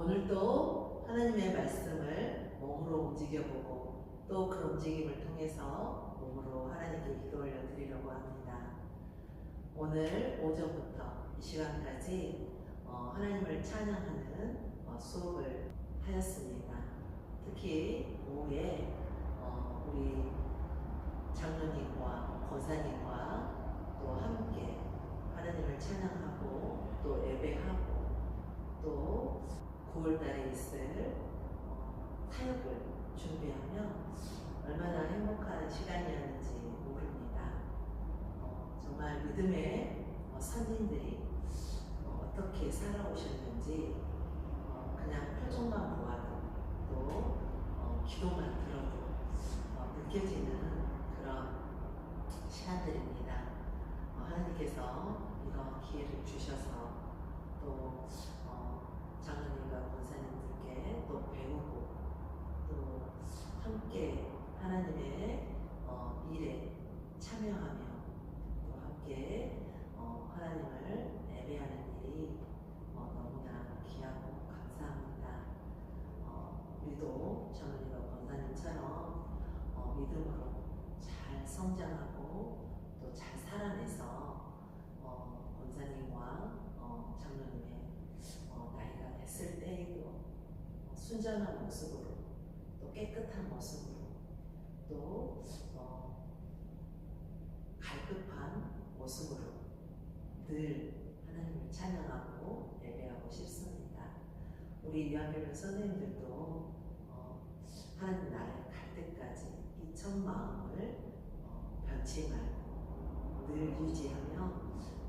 오늘도 하나님의 말씀을 몸으로 움직여보고 또 그 움직임을 통해서 몸으로 하나님께 기도 올려드리려고 합니다. 오늘 오전부터 이 시간까지 어, 하나님을 찬양하는 어, 수업을 하였습니다. 특히 오후에 어, 우리 장로님과 권사님과 또 함께 하나님을 찬양하고 또 예배하고 또 9월달에 있을 어, 사역을 준비하며 얼마나 행복한 시간이었는지 모릅니다. 어, 정말 믿음의 어, 선진들이 어, 어떻게 살아오셨는지 어, 그냥 표정만 보아도 또 어, 기도만 들어도 어, 느껴지는 그런 시간들입니다. 어, 하나님께서 이런 기회를 주셔서 또 어, 장로님과 권사님들께 또 배우고 또 함께 하나님의 어, 일에 참여하며 또 함께 어, 하나님을 예배하는 일이 어, 너무나 귀하고 감사합니다. 어, 우리도 장로님과 권사님처럼 어, 믿음으로 잘 성장하고 또 잘 살아내서 어, 권사님과 어, 장로님의 어, 나이가 됐을 때에도 어, 순전한 모습으로 또 깨끗한 모습으로 또 어, 갈급한 모습으로 늘 하나님을 찬양하고 예배하고 싶습니다. 우리 유한별교 선생님들도 어, 하나님 나라에 갈 때까지 이 첫 마음을 어, 변치 말고 늘 유지하며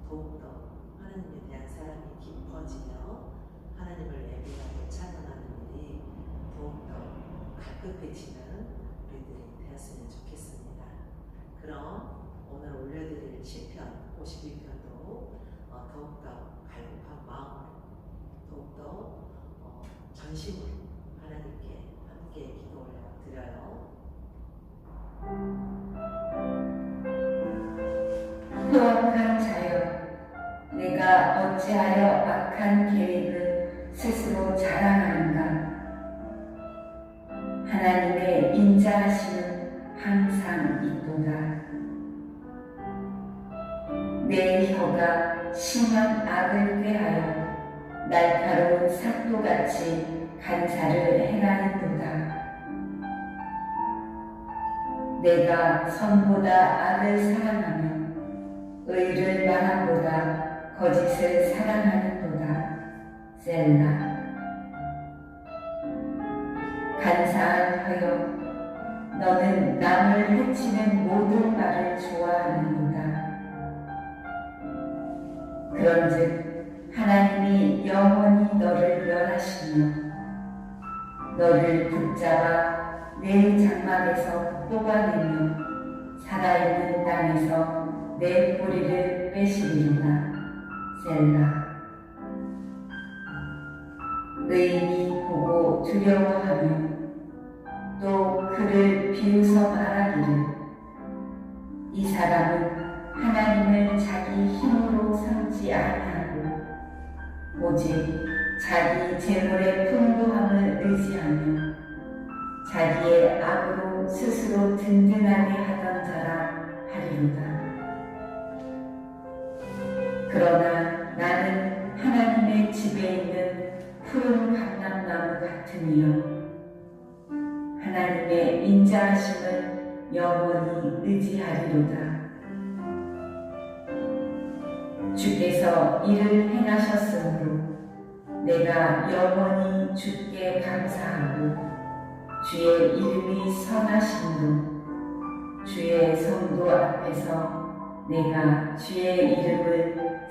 더욱더 하나님에 대한 사랑이 깊어지며 하나님을 예배하고 찬양하는 일이 더욱더 갈급해지는 우리들이 되었으면 좋겠습니다. 그럼 오늘 올려드릴 시편 52편도 어, 더욱더 갈급한 마음으로 더욱더 어, 전심으로 하나님께 함께 기도 올려드려요. 후억한 자여 내가 어찌하여 악한 계획을 스스로 자랑하는가 인자하심은 항상 있도다 내 혀가 심한 악을 꾀하여 날카로운 삭도같이 간사를 행하는도다 내가 선보다 악을 사랑하며 의를 마음보다 거짓을 사랑하는도다. 셀라. 간사한 허여, 너는 남을 해치는 모든 말을 좋아하는도다. 그런즉 하나님이 영원히 너를 멸하시며 너를 붙잡아 내 장막에서 뽑아내며 살아있는 땅에서 내 뿌리를 빼시리로다. 셀라. 의인이 보고 두려워하며 또 그를 비웃어 말하기를 이 사람은 하나님을 자기 힘으로 삼지 아니하고 오직 자기 재물의 풍부함을 의지하며 자기의 악으로 스스로 든든하게 하던 자라 하리로다. 그러나 나는 하나님의 집에 있는 푸른 감람나무 같으며 하나님의 인자하심을 영원히 의지하리로다. 주께서 이를 행하셨으므로 내가 영원히 주께 감사하고 주의 이름이 선하심으로 주의 성도 앞에서 내가 주의 이름을